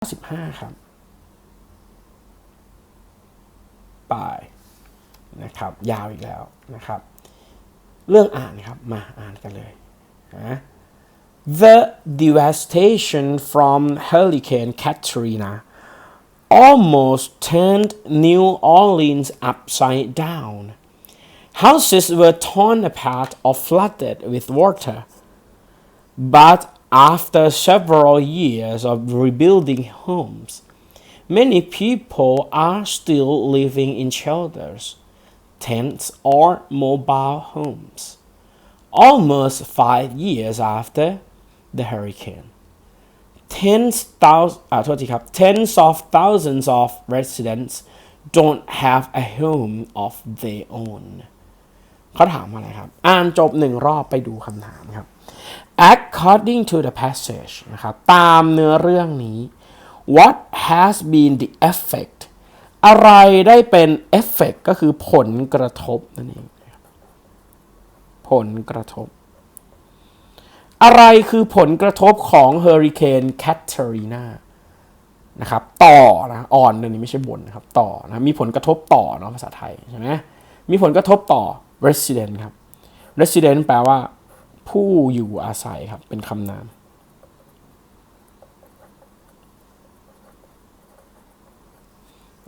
95 ครับไปนะครับ ยาวอีกแล้วนะครับ เรื่องอ่านครับ มาอ่านกันเลยนะ The devastation from Hurricane Katrina almost turned New Orleans upside down. Houses were torn apart or flooded with water. But after several years of rebuilding homes, many people are still living in shelters, tents, or mobile homes. Almost five years after the hurricane, tens thousands, อ่าโทษทีครับ tens of thousands of residents don't have a home of their own. เขาถามอะไรครับ อ่านจบหนึ่งรอบไปดูคำถามครับ according to the passage นะครับตามเนื้อเรื่องนี้ what has been the effect อะไรได้เป็น effect ก็คือผลกระทบนั่นเองผลกระทบ อะไรคือผลกระทบของเฮอริเคนแคทเธอรีนานะครับต่อนะอ่อนเดี๋ยวนี้ไม่ใช่บนนะครับต่อนะมีผลกระทบต่อเนาะภาษาไทยใช่ไหมมีผลกระทบต่อ resident ครับ resident แปลว่า ผู้อยู่อาศัยครับเป็นคำนาม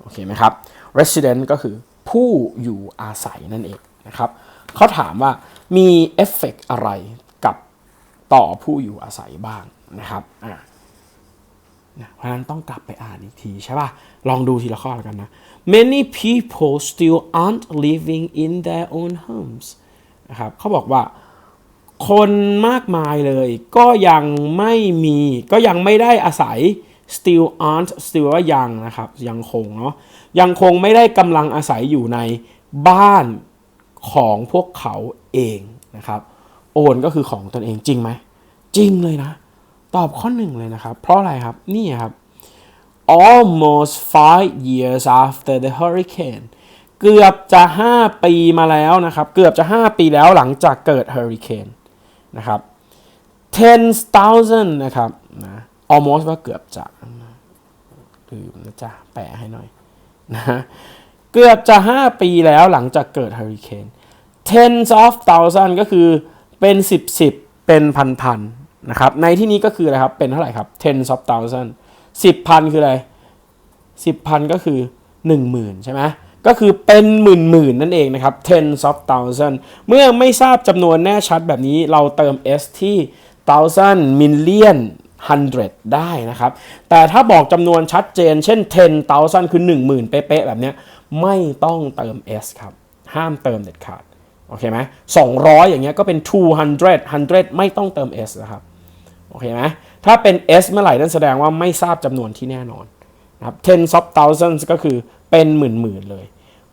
โอเคไหมครับ resident ก็คือผู้อยู่อาศัยนั่นเองนะครับเขาถามว่ามีเอฟเฟกอะไรกับต่อผู้อยู่อาศัยบ้างนะครับอ่าเพราะฉะนั้นต้องกลับไปอ่านอีกทีใช่ป่ะ ลองดูทีละข้อแล้วกันนะ many people still aren't living in their own homes นะครับเขาบอกว่า คนมากมายเลย ก็ยังไม่มีก็ยังไม่ได้อาศัย still aren't still ว่ายังนะครับ ยังคงเนาะยังคงไม่ได้กำลังอาศัยอยู่ในบ้านของพวกเขาเองนะครับ โอนก็คือของตนเองจริงไหม จริงเลยนะ ตอบข้อหนึ่งเลยนะครับ เพราะอะไรครับ นี่ครับ almost five years after the hurricane เกือบจะ 5 ปีมาแล้วนะครับ เกือบจะ 5 ปีแล้วหลังจากเกิดเฮอริเคน นะครับ ten thousand นะครับนะ almost ว่าเกือบจะลืมนะจ๊ะ แปะให้หน่อยนะเกือบจะ 5 ปีแล้วหลังจากเกิดเฮอริเคน tens of thousand ก็คือเป็น 10 10 เป็นพันพันๆนะครับ ในที่นี้ก็คืออะไรครับ เป็นเท่าไหร่ครับ tens of thousand 10พันคืออะไร 10พันก็คือ 10,000 ใช่ไหม ก็คือเป็นหมื่นหมื่นนั่นเองนะครับ tens of thousand เมื่อไม่ทราบจำนวนแน่ชัดแบบนี้เราเติม s ที่ thousand million hundred ได้นะครับ แต่ถ้าบอกจำนวนชัดเจน เช่น10,000คือ 10,000 เป๊ะๆแบบนี้ไม่ต้องเติม s ครับ ห้ามเติมเด็ดขาด โอเคไหม200อย่างเงี้ยก็เป็น200 100ไม่ต้องเติม s นะครับ โอเคไหมถ้าเป็น s เมื่อไหร่นั่นแสดงว่าไม่ทราบจำนวนที่แน่นอน นะครับ ten of thousands ก็คือเป็นหมื่นหมื่นๆเลย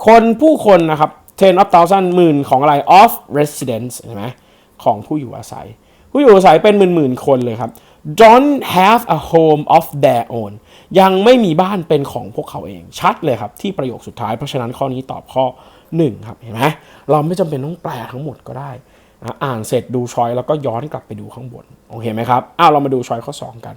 คนผู้คนนะครับ ten of thousand หมื่นของอะไร of residents ใช่ไหมของผู้อยู่อาศัย ผู้อยู่อาศัยเป็นหมื่นหมื่นๆคนเลยครับ don't have a home of their own ยังไม่มีบ้านเป็นของพวกเขาเอง ชัดเลยครับ ที่ประโยคสุดท้าย เพราะฉะนั้นข้อนี้ตอบข้อ 1 ครับ เห็นไหมเราไม่จำเป็นต้องแปลทั้งหมดก็ได้อ่านเสร็จดูชอยแล้วก็ย้อนกลับไปดูข้างบน โอเคไหมครับ อ้าวเรามาดูชอยข้อ 2 กัน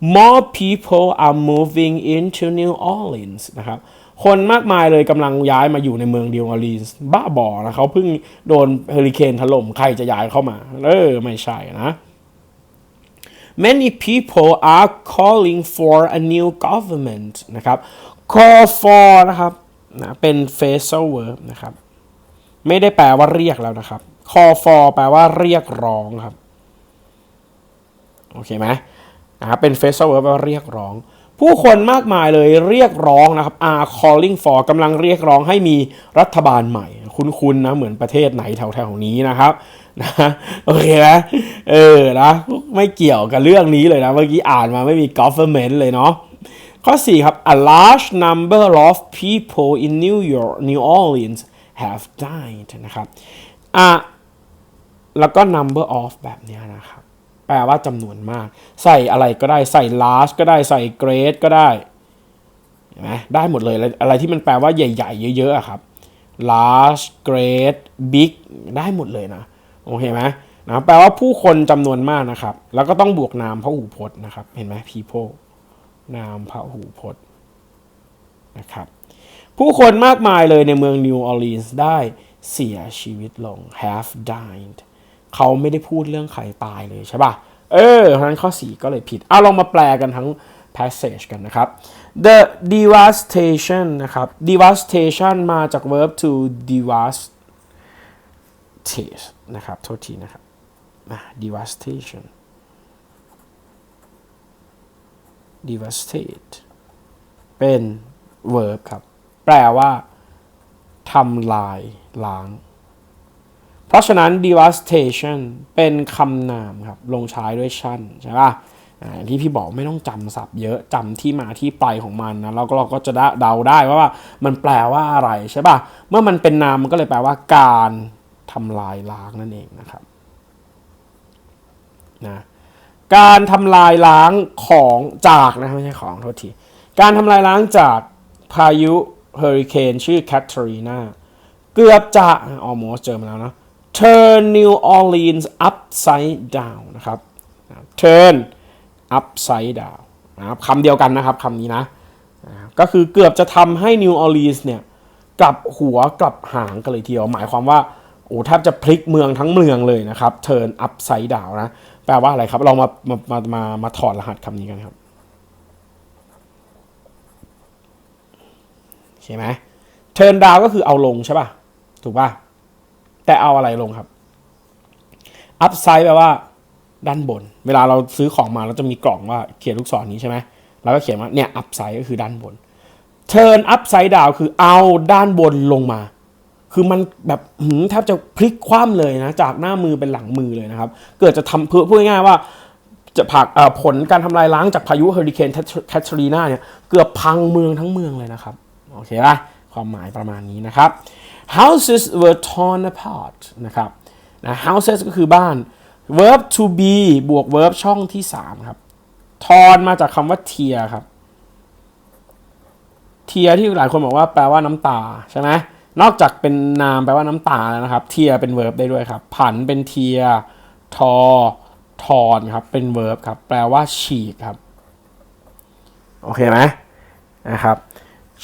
more people are moving into New Orleans นะครับคนมากมายเลยกำลังย้ายมาอยู่ในเมืองนิวออร์ลีนส์บ้าบอนะเขาเพิ่งโดนเฮอริเคนถล่มใครจะย้ายเข้ามา เออ ไม่ใช่นะ many people are calling for a new government นะครับ call for นะครับนะเป็น phrasal verb นะครับ ไม่ได้แปลว่าเรียกแล้วนะครับ call for แปลว่าเรียกร้องครับ โอเคไหม นะครับเป็น phrasal verb แปลว่าเรียกร้อง ผู้คนมากมายเลยเรียกร้องนะครับ are calling for กำลังเรียกร้องให้มีรัฐบาลใหม่ คุ้นๆนะเหมือนประเทศไหนแถวๆนี้นะครับนะโอเคไหมเออนะไม่เกี่ยวกับเรื่องนี้เลยนะเมื่อกี้อ่านมาไม่มี government เลยเนาะข้อ 4 ครับ a large number of people in New York New Orleans have died นะครับอะแล้วก็ number of แบบเนี้ยนะครับ แปลว่าจำนวนมาก ใส่อะไรก็ได้ใส่ large ก็ได้ใส่ great ก็ได้เห็นไหมได้หมดเลยอะไรที่มันแปลว่าใหญ่ ๆ เยอะๆครับ large great big ได้หมดเลยนะโอเคไหมนะแปลว่าผู้คนจำนวนมากนะครับ แล้วก็ต้องบวกนามพหูพจน์นะครับ เห็นไหม people นามพหูพจน์นะครับ ผู้คนมากมายเลยในเมืองนิวออร์ลีนส์ได้เสียชีวิตลง have died เขาไม่ได้พูดเรื่องใครตายเลยใช่ป่ะ เออเพราะนั้นข้อ 4 ก็เลยผิดเอาลองมาแปลกันทั้ง passage กันนะครับ the devastation นะครับ devastation มาจาก verb to devastate นะครับ โทษทีนะครับ devastation devastate เป็น verb ครับ แปลว่าทำลายล้าง เพราะฉะนั้น devastation เป็นคำนามครับลงท้ายด้วยชั่นใช่ป่ะอย่างที่พี่บอกไม่ต้องจำศัพท์เยอะจำที่มาที่ไปของมันนะแล้วก็เราก็จะเดาได้ว่ามันแปลว่าอะไรใช่ป่ะเมื่อมันเป็นนามมันก็เลยแปลว่าการทำลายล้างนั่นเองนะครับนะการทำลายล้างของจากนะไม่ใช่ของโทษทีการทำลายล้างจากพายุเฮอริเคนชื่อแคทเธอรีนาเกือบจะ almost เจอมาแล้วนะ turn New Orleans upside down นะครับ turn upside down นะครับคำเดียวกันนะครับคำนี้นะ ก็คือเกือบจะทำให้ New Orleans เนี่ยกลับหัวกลับหางกันเลยทีเดียว หมายความว่าโอ้แทบจะพลิกเมืองทั้งเมืองเลยนะครับ turn upside down นะ แปลว่าอะไรครับ เรามามามามามาถอดรหัสคำนี้กันครับ ใช่ไหม turn down ก็คือเอาลงใช่ป่ะ ถูกป่ะ แต่เอาอะไรลงครับ upside แปลว่า ด้านบน เวลาเราซื้อของมาเราจะมีกล่องว่าเขียนลูกศรนี้ใช่ไหมเราก็เขียนว่าเนี่ย upside ก็คือด้านบน turn upside down คือเอาด้านบนลงมา คือมันแบบหืมแทบจะพลิกคว่ำเลยนะ จากหน้ามือเป็นหลังมือเลยนะครับ เกิดจะทำเพื่อพูดง่ายๆว่าจะผักผลการทำลายล้างจากพายุเฮอริเคนแคทรีนาเนี่ยเกือบพังเมืองทั้งเมืองเลยนะครับ โอเคป่ะความหมายประมาณนี้นะครับ houses were torn apart นะครับนะ houses ก็คือบ้าน verb to be บวก verb ช่องที่ 3 ครับ torn มาจากคำว่า tear ครับ tear ที่หลายคนบอกว่าแปลว่าน้ำตา ใช่ไหมนอกจากเป็นนามแปลว่าน้ำตาแล้วนะครับ tear เป็น verb ได้ด้วยครับ ผันเป็น tear ทอ ทอนครับ เป็น verb ครับ แปลว่าฉีกครับ โอเคไหมนะครับ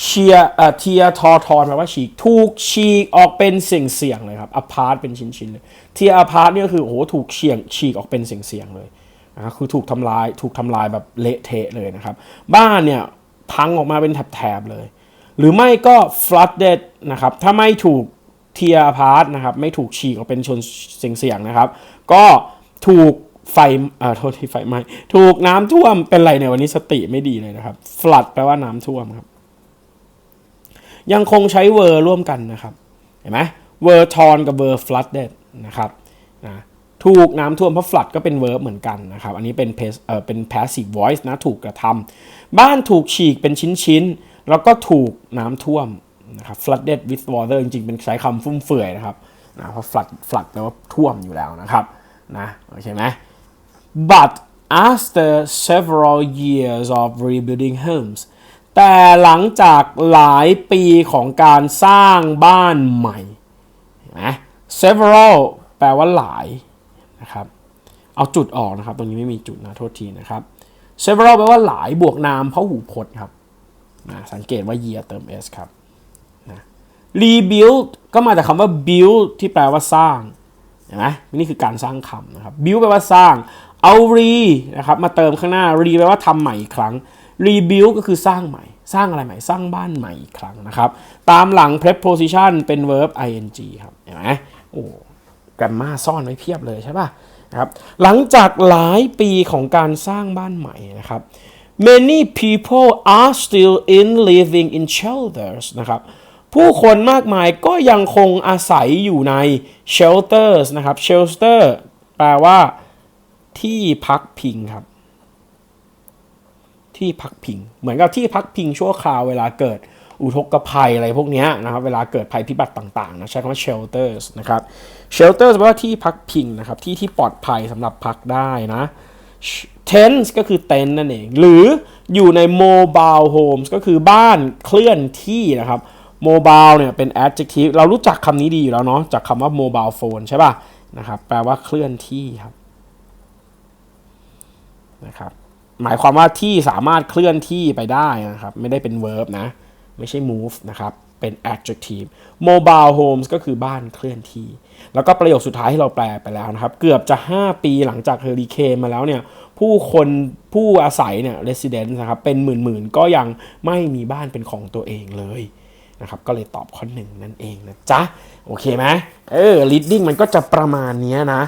เชียเอ่อเทียทอทอนแปลว่าฉีกถูกฉีกออกเป็นเสียงเสียงๆเลยครับอพาร์ตเป็นชิ้นๆเลยเทียอพาร์ตเนี่ยคือโอ้โหถูกเฉียงฉีกออกเป็นเสียงเสียงๆเลยนะคือถูกทำลายถูกทำลายแบบเละเทะเลยนะครับ บ้านเนี่ยพังออกมาเป็นแถบๆเลย หรือไม่ก็ flooded นะครับถ้าไม่ถูกเทียพาร์ตนะครับไม่ถูกฉีกออกเป็นชนเสียงเสียงๆนะครับ ก็ถูกไฟเอ่อโทษทีไฟไหม้ถูกน้ำท่วมเป็นไรเนี่ยวันนี้สติไม่ดีเลยนะครับ flood แปลว่าน้ำท่วมครับ ยังคงใช้เวอร์ร่วมกันนะครับ เห็นไหมเวอร์ทอนกับเวอร์ flooded นะครับนะถูกน้ำท่วมเพราะ flood ก็เป็น verb เหมือนกันนะครับ อันนี้เป็น pas- เอ่อเป็น passive voice นะถูกกระทำบ้านถูกฉีกเป็นชิ้นๆ แล้วก็ถูกน้ำท่วมนะครับ flooded with water จริงๆ เป็นใช้คำฟุ่มเฟือยนะครับนะเพราะ flood flood แปลว่าท่วมอยู่แล้วนะครับนะโอเคไหม but after several years of rebuilding homes แต่หลังจากหลายปีของการสร้างบ้านใหม่นไหม several แปลว่าหลายนะครับเอาจุดออกนะครับตรงนี้ไม่มีจุดนะโทษทีนะครับ several แปลว่าหลายบวกนามเพราะหูพจน์ครับนะสังเกตว่า year เติม s ครับนะ rebuild ก็มาจากคำว่า build ที่แปลว่าสร้างเห็นไหมนี่คือการสร้างคำนะครับ build แปลว่าสร้างเอา re นะครับมาเติมข้างหน้า re แปลว่าทำใหม่อีกครั้ง rebuild ก็คือสร้างใหม่ สร้างอะไรใหม่ สร้างบ้านใหม่อีกครั้งนะครับ ตามหลัง preposition เป็น verb ing ครับ เห็นไหมโอ้แกรมมาซ่อนไว้เพียบเลยใช่ป่ะนะครับ หลังจากหลายปีของการสร้างบ้านใหม่นะครับ many people are still in living in shelters นะครับผู้คนมากมายก็ยังคงอาศัยอยู่ใน shelters นะครับ shelter แปลว่าที่พักพิงครับ ที่พักพิง เหมือนกับที่พักพิงชั่วคราวเวลาเกิดอุทกภัยอะไรพวกนี้นะครับ เวลาเกิดภัยพิบัติต่างๆนะใช้คำว่า shelters นะครับ shelters แปลว่าที่พักพิงนะครับ ที่ที่ปลอดภัยสำหรับพักได้นะ tents ก็คือเต็นท์นั่นเอง หรืออยู่ใน mobile homes ก็คือบ้านเคลื่อนที่นะครับ mobile เนี่ยเป็น adjective เรารู้จักคำนี้ดีอยู่แล้วเนาะจากคำว่า mobile phone ใช่ป่ะนะครับ แปลว่าเคลื่อนที่ครับนะครับ หมายความว่าที่สามารถเคลื่อนที่ไปได้นะครับ ไม่ได้เป็น verb นะ ไม่ใช่ move นะครับ เป็น adjective mobile homes ก็คือบ้านเคลื่อนที่ แล้วก็ประโยคสุดท้ายที่เราแปลไปแล้วนะครับ เกือบจะ 5 ปีหลังจากเฮอริเคนมาแล้วเนี่ย ผู้คนผู้อาศัยเนี่ย resident นะครับ เป็นหมื่นๆ ก็ยังไม่มีบ้านเป็นของตัวเองเลยนะครับ ก็เลยตอบข้อหนึ่งนั่นเองนะจ๊ะ โอเคไหมเออ reading มันก็จะประมาณนี้นะ